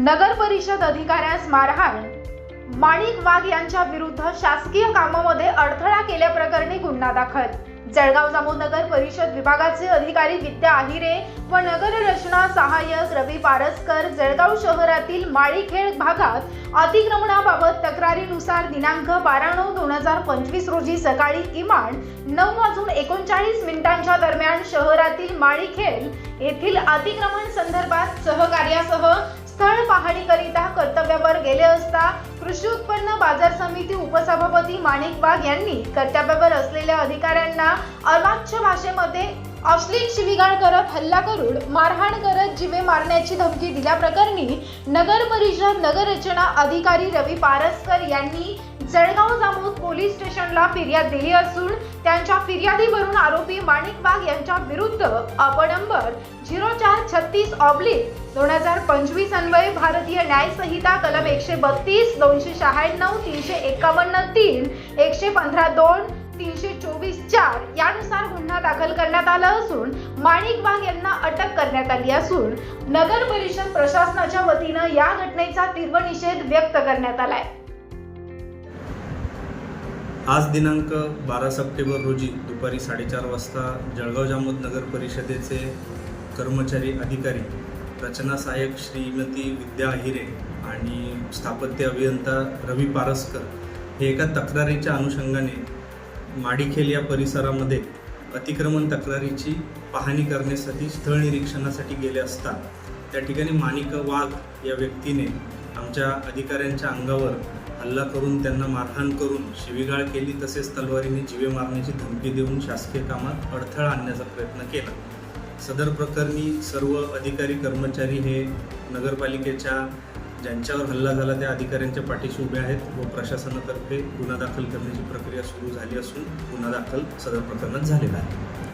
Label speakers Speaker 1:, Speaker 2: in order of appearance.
Speaker 1: नगर परिषद अधिकाऱ्यास मारहाण. माणिक वाघ यांच्या विरुद्ध शासकीय कामामध्ये अडथळा केल्याप्रकरणी गुन्हा दाखल. जळगाव जामोद नगर परिषद विभागाचे अधिकारी विद्या आहिरे व नगर रचना सहाय्यक रवी पारसकर जळगाव शहरातील माळीखेड भागात अतिक्रमणाबाबत तक्रारीनुसार दिनांक बारा नऊ दोन हजार पंचवीस रोजी सकाळी किमान नऊ वाजून एकोणचाळीस मिनिटांच्या दरम्यान शहरातील माळीखेड येथील अतिक्रमण संदर्भात सहकार्यासह स्थळ पाहणीकरिता कर्तव्यावर गेले असता कृषी उत्पन्न बाजार समिती उपसभापती माणिक वाघ यांनी कर्तव्यावर असलेल्या अधिकाऱ्यांना अवाच्य भाषेमध्ये अश्लील शिविगाळ करत हल्ला करून मारहाण करत जीवे मारण्याची धमकी दिल्याप्रकरणी नगर परिषद नगररचना अधिकारी रवी पारसकर यांनी जळगाव जामोद पोलीस स्टेशनला फिर्याद दिली असून त्यांच्या फिर्यादीवरून आरोपी माणिक वाघ यांच्या विरुद्ध अपनंबर झिरो चार छत्तीस ऑब्लिक दोन हजार पंचवीस अन्वये भारतीय न्याय संहिता कलम एकशे बत्तीस दोनशे शहाण्णव तीनशे एकावन्न तीन एकशे पंधरा दोन तीनशे चोवीस चार यानुसार गुन्हा दाखल करण्यात आला असून माणिक वाघ यांना अटक करण्यात आली असून नगर परिषद प्रशासनाच्या वतीनं या घटनेचा तीव्र निषेध व्यक्त करण्यात आलाय.
Speaker 2: आज दिनांक बारा सप्टेंबर रोजी दुपारी साडेचार वाजता जळगाव जामोद नगर परिषदेचे कर्मचारी अधिकारी रचना सहाय्यक श्रीमती विद्या अहिरे आणि स्थापत्य अभियंता रवी पारसकर हे एका तक्रारीच्या अनुषंगाने माडीखेल या परिसरामध्ये अतिक्रमण तक्रारीची पाहणी करण्यासाठी स्थळ निरीक्षणासाठी गेले असता त्या ठिकाणी माणिक वाघ या व्यक्तीने आमच्या अधिकाऱ्यांच्या अंगावर हल्ला करून त्यांना मारहाण करून शिवीगाळ केली तसेच तलवारीने जीवे मारण्याची धमकी देऊन शासकीय कामात अडथळा आणण्याचा प्रयत्न केला. सदर प्रकरणी सर्व अधिकारी कर्मचारी हे नगरपालिकेच्या ज्यांच्यावर हल्ला झाला त्या अधिकाऱ्यांच्या पाठीशी उभे आहेत व प्रशासनातर्फे गुन्हा दाखल करण्याची प्रक्रिया सुरू झाली असून गुन्हा दाखल सदर प्रकरणात झालेला आहे.